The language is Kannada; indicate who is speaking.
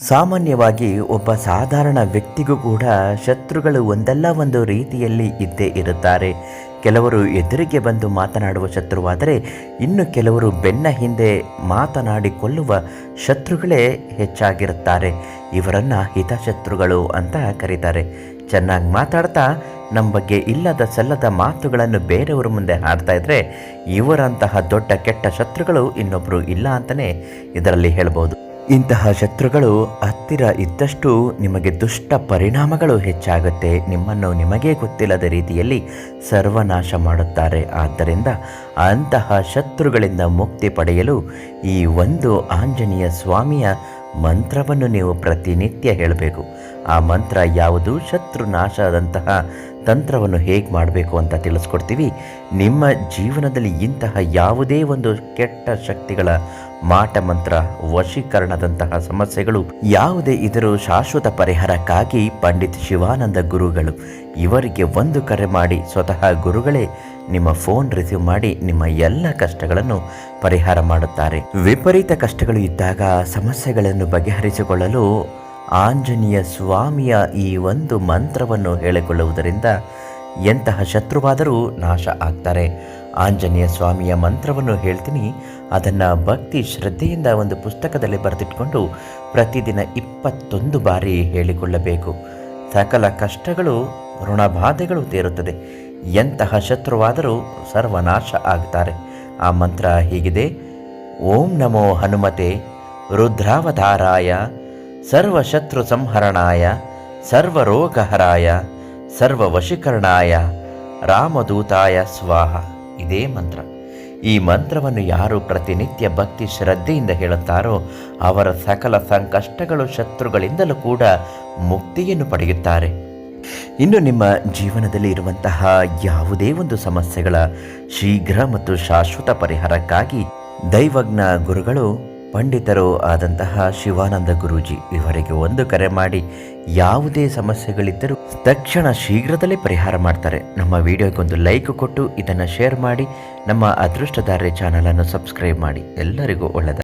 Speaker 1: ಸಾಮಾನ್ಯವಾಗಿ ಒಬ್ಬ ಸಾಧಾರಣ ವ್ಯಕ್ತಿಗೂ ಕೂಡ ಶತ್ರುಗಳು ಒಂದಲ್ಲ ಒಂದು ರೀತಿಯಲ್ಲಿ ಇದ್ದೇ ಇರುತ್ತಾರೆ. ಕೆಲವರು ಎದುರಿಗೆ ಬಂದು ಮಾತನಾಡುವ ಶತ್ರುವಾದರೆ ಇನ್ನು ಕೆಲವರು ಬೆನ್ನ ಹಿಂದೆ ಮಾತನಾಡಿಕೊಳ್ಳುವ ಶತ್ರುಗಳೇ ಹೆಚ್ಚಾಗಿರುತ್ತಾರೆ. ಇವರನ್ನು ಹಿತಶತ್ರುಗಳು ಅಂತ ಕರೀತಾರೆ. ಚೆನ್ನಾಗಿ ಮಾತಾಡ್ತಾ ನಮ್ಮ ಬಗ್ಗೆ ಇಲ್ಲದ ಸಲ್ಲದ ಮಾತುಗಳನ್ನು ಬೇರೆಯವರ ಮುಂದೆ ಹಾಡ್ತಾ ಇದ್ದರೆ ಇವರಂತಹ ದೊಡ್ಡ ಕೆಟ್ಟ ಶತ್ರುಗಳು ಇನ್ನೊಬ್ಬರು ಇಲ್ಲ ಅಂತಲೇ ಇದರಲ್ಲಿ ಹೇಳ್ಬೋದು. ಇಂತಹ ಶತ್ರುಗಳು ಹತ್ತಿರ ಇದ್ದಷ್ಟು ನಿಮಗೆ ದುಷ್ಟ ಪರಿಣಾಮಗಳು ಹೆಚ್ಚಾಗುತ್ತೆ. ನಿಮ್ಮನ್ನು ನಿಮಗೇ ಗೊತ್ತಿಲ್ಲದ ರೀತಿಯಲ್ಲಿ ಸರ್ವನಾಶ ಮಾಡುತ್ತಾರೆ. ಆದ್ದರಿಂದ ಅಂತಹ ಶತ್ರುಗಳಿಂದ ಮುಕ್ತಿ ಪಡೆಯಲು ಈ ಒಂದು ಆಂಜನೇಯ ಸ್ವಾಮಿಯ ಮಂತ್ರವನ್ನು ನೀವು ಪ್ರತಿನಿತ್ಯ ಹೇಳಬೇಕು. ಆ ಮಂತ್ರ ಯಾವುದು? ಶತ್ರು ನಾಶದಂತಹ ತಂತ್ರವನ್ನು ಹೇಗೆ ಮಾಡಬೇಕು ಅಂತ ತಿಳಿಸ್ಕೊಡ್ತೀವಿ. ನಿಮ್ಮ ಜೀವನದಲ್ಲಿ ಇಂತಹ ಯಾವುದೇ ಒಂದು ಕೆಟ್ಟ ಶಕ್ತಿಗಳ ಮಾಟ ಮಂತ್ರ, ವಶೀಕರಣದಂತಹ ಸಮಸ್ಯೆಗಳು ಯಾವುದೇ ಇದರೂ ಶಾಶ್ವತ ಪರಿಹಾರಕ್ಕಾಗಿ ಪಂಡಿತ್ ಶಿವಾನಂದ ಗುರುಗಳು ಇವರಿಗೆ ಒಂದು ಕರೆ ಮಾಡಿ ಸ್ವತಃ ಗುರುಗಳೇ ನಿಮ್ಮ ಫೋನ್ ರಿಸೀವ್ ಮಾಡಿ ನಿಮ್ಮ ಎಲ್ಲ ಕಷ್ಟಗಳನ್ನು ಪರಿಹಾರ ಮಾಡುತ್ತಾರೆ. ವಿಪರೀತ ಕಷ್ಟಗಳು ಇದ್ದಾಗ ಸಮಸ್ಯೆಗಳನ್ನು ಬಗೆಹರಿಸಿಕೊಳ್ಳಲು ಆಂಜನೇಯ ಸ್ವಾಮಿಯ ಈ ಒಂದು ಮಂತ್ರವನ್ನು ಹೇಳಿಕೊಳ್ಳುವುದರಿಂದ ಎಂತಹ ಶತ್ರುವಾದರೂ ನಾಶ ಆಗ್ತಾರೆ. ಆಂಜನೇಯ ಸ್ವಾಮಿಯ ಮಂತ್ರವನ್ನು ಹೇಳ್ತೀನಿ. ಅದನ್ನು ಭಕ್ತಿ ಶ್ರದ್ಧೆಯಿಂದ ಒಂದು ಪುಸ್ತಕದಲ್ಲಿ ಬರೆದಿಟ್ಕೊಂಡು ಪ್ರತಿದಿನ ಇಪ್ಪತ್ತೊಂದು ಬಾರಿ ಹೇಳಿಕೊಳ್ಳಬೇಕು. ಸಕಲ ಕಷ್ಟಗಳು, ಋಣಬಾಧೆಗಳು ತೇರುತ್ತದೆ. ಎಂತಹ ಶತ್ರುವಾದರೂ ಸರ್ವನಾಶ ಆಗ್ತಾರೆ. ಆ ಮಂತ್ರ ಹೀಗಿದೆ. ಓಂ ನಮೋ ಹನುಮತೆ, ರುದ್ರಾವತಾರಾಯ, ಸರ್ವಶತ್ರು ಸಂಹರಣಾಯ, ಸರ್ವರೋಗಹರಾಯ, ಸರ್ವವಶೀಕರಣಾಯ, ರಾಮದೂತಾಯ ಸ್ವಾಹ. ಇದೇ ಮಂತ್ರ. ಈ ಮಂತ್ರವನ್ನು ಯಾರು ಪ್ರತಿನಿತ್ಯ ಭಕ್ತಿ ಶ್ರದ್ಧೆಯಿಂದ ಹೇಳುತ್ತಾರೋ ಅವರ ಸಕಲ ಸಂಕಷ್ಟಗಳು ಶತ್ರುಗಳಿಂದಲೂ ಕೂಡ ಮುಕ್ತಿಯನ್ನು ಪಡೆಯುತ್ತಾರೆ. ಇನ್ನು ನಿಮ್ಮ ಜೀವನದಲ್ಲಿ ಇರುವಂತಹ ಯಾವುದೇ ಒಂದು ಸಮಸ್ಯೆಗಳ ಶೀಘ್ರ ಮತ್ತು ಶಾಶ್ವತ ಪರಿಹಾರಕ್ಕಾಗಿ ದೈವಜ್ಞ ಗುರುಗಳು ಪಂಡಿತರು ಆದಂತಹ ಶಿವಾನಂದ ಗುರೂಜಿ ಇವರಿಗೆ ಒಂದು ಕರೆ ಮಾಡಿ ಯಾವುದೇ ಸಮಸ್ಯೆಗಳಿದ್ದರೂ ತಕ್ಷಣ ಶೀಘ್ರದಲ್ಲೇ ಪರಿಹಾರ ಮಾಡ್ತಾರೆ. ನಮ್ಮ ವಿಡಿಯೋಗೊಂದು ಲೈಕ್ ಕೊಟ್ಟು ಇದನ್ನು ಶೇರ್ ಮಾಡಿ ನಮ್ಮ ಅದೃಷ್ಟಧಾರೆ ಚಾನಲನ್ನು ಸಬ್ಸ್ಕ್ರೈಬ್ ಮಾಡಿ. ಎಲ್ಲರಿಗೂ ಒಳ್ಳೆಯದ